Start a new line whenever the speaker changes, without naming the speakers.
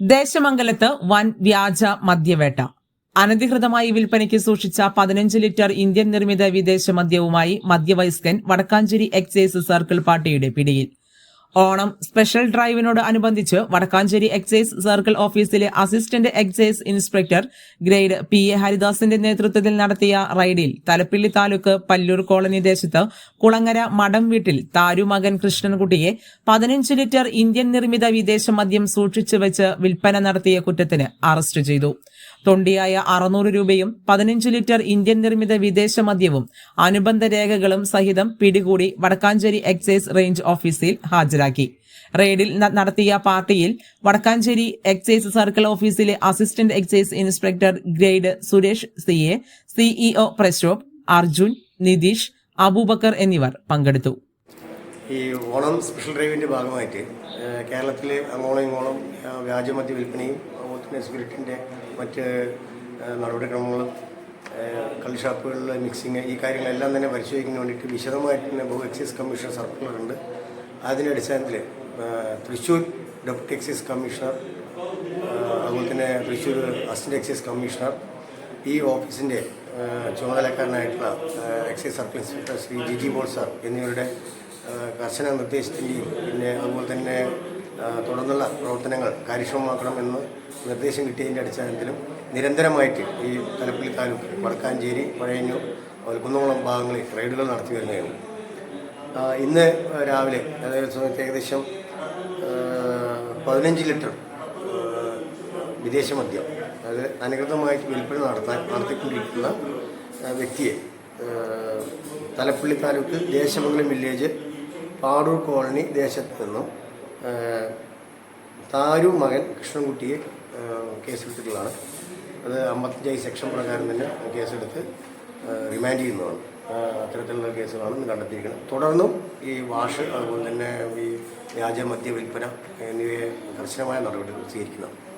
ദേശമംഗലത്ത് വൻ വ്യാജ മദ്യവേട്ട. അനധികൃതമായി വിൽപ്പനയ്ക്ക് സൂക്ഷിച്ച പതിനഞ്ച് ലിറ്റർ ഇന്ത്യൻ നിർമ്മിത വിദേശ മദ്യവുമായി മദ്യവയസ്കൻ വടക്കാഞ്ചേരി എക്സൈസ് സർക്കിൾ പാർട്ടിയുടെ പിടിയിൽ. ഓണം സ്പെഷ്യൽ ഡ്രൈവിനോട് അനുബന്ധിച്ച് വടക്കാഞ്ചേരി എക്സൈസ് സർക്കിൾ ഓഫീസിലെ assistant excise inspector grade P A ഹരിദാസിന്റെ നേതൃത്വത്തിൽ നടത്തിയ റൈഡിൽ തലപ്പിള്ളി താലൂക്ക് പല്ലൂർ കോളനി ദേശത്ത് കുളങ്ങര മടം വീട്ടിൽ താരുമകൻ കൃഷ്ണൻകുട്ടിയെ പതിനഞ്ച് ലിറ്റർ ഇന്ത്യൻ നിർമ്മിത വിദേശ മദ്യം സൂക്ഷിച്ചു വെച്ച് വിൽപ്പന നടത്തിയ കുറ്റത്തിന് അറസ്റ്റ് ചെയ്തു. തൊണ്ടിയായ അറുന്നൂറ് രൂപയും പതിനഞ്ച് ലിറ്റർ ഇന്ത്യൻ നിർമ്മിത വിദേശ മദ്യവും അനുബന്ധ രേഖകളും സഹിതം പിടികൂടി വടക്കാഞ്ചേരി എക്സൈസ് റേഞ്ച് ഓഫീസിൽ ഹാജരാക്കി. റെയ്ഡിൽ നടത്തിയ പാർട്ടിയിൽ വടക്കാഞ്ചേരി എക്സൈസ് സർക്കിൾ ഓഫീസിലെ assistant excise inspector grade Suresh സിയെ സിഇഒ പ്രശോഭ് അർജുൻ നിതീഷ് അബൂബക്കർ എന്നിവർ പങ്കെടുത്തു.
ഈ ഓണം സ്പെഷ്യൽ ഡ്രൈവിന്റെ ഭാഗമായിട്ട് കേരളത്തിലെ അങ്ങോളം ഇങ്ങോളം വ്യാജമദ്യ വിൽപ്പനയും അതുപോലെ സ്പിരിറ്റിന്റെ മറ്റ് നടപടിക്രമങ്ങളും കള്ളിഷാപ്പുകളിലെ മിക്സിങ് ഈ കാര്യങ്ങളെല്ലാം തന്നെ പരിശോധിക്കുന്നതിന് വേണ്ടിയിട്ട് വിശദമായിട്ട് തന്നെ എക്സൈസ് കമ്മീഷണർ സർക്കുലർ ഉണ്ട് അതിന്റെ അടിസ്ഥാനത്തിൽ തൃശ്ശൂർ ഡെപ്യൂട്ടി എക്സൈസ് കമ്മീഷണർ അതുപോലെ തന്നെ തൃശ്ശൂർ അസിസ്റ്റന്റ് എക്സൈസ് കമ്മീഷണർ ഈ ഓഫീസിന്റെ ചുമതലക്കാരനായിട്ടുള്ള excise circle inspector Shri G G ball sir എന്നിവരുടെ കർശന നിർദ്ദേശത്തിന്റെയും പിന്നെ അതുപോലെ തന്നെ തുടർന്നുള്ള പ്രവർത്തനങ്ങൾ കാര്യക്ഷമമാക്കണമെന്ന് നിർദ്ദേശം കിട്ടിയതിന്റെ അടിസ്ഥാനത്തിലും നിരന്തരമായിട്ട് ഈ തലപ്പള്ളി താലൂക്ക് വടക്കാഞ്ചേരി പഴയന്നൂർ അതുപോലെ കുന്നംകുളം ഭാഗങ്ങളിൽ റെയ്ഡുകൾ നടത്തി വരുന്നതാണ് ഇന്ന് രാവിലെ അതായത് സമയത്ത് ഏകദേശം പതിനഞ്ച് ലിറ്റർ വിദേശ മദ്യം അത് അനുകൃതമായി വിൽപ്പന നടത്താൻ നടത്തിക്കൊണ്ടിരിക്കുന്ന വ്യക്തിയെ തലപ്പള്ളി താലൂക്ക് ദേശമംഗലം വില്ലേജ് പാടൂർ കോളനി ദേശത്ത് നിന്നും താരു മകൻ കൃഷ്ണൻകുട്ടിയെ കേസെടുത്തിട്ടുള്ളതാണ്. അത് അമ്പത്തഞ്ചായി സെക്ഷൻ പ്രകാരം തന്നെ കേസെടുത്ത് റിമാൻഡ് ചെയ്യുന്നതാണ്. അത്തരത്തിലുള്ള കേസുകളാണ് കണ്ടെത്തിയിരിക്കുന്നത്. തുടർന്നും ഈ വാഷ് അതുപോലെ തന്നെ ഈ വ്യാജ മദ്യ വിൽപ്പന എന്നിവയെ കർശനമായ നടപടികൾ സ്വീകരിക്കുന്നതാണ്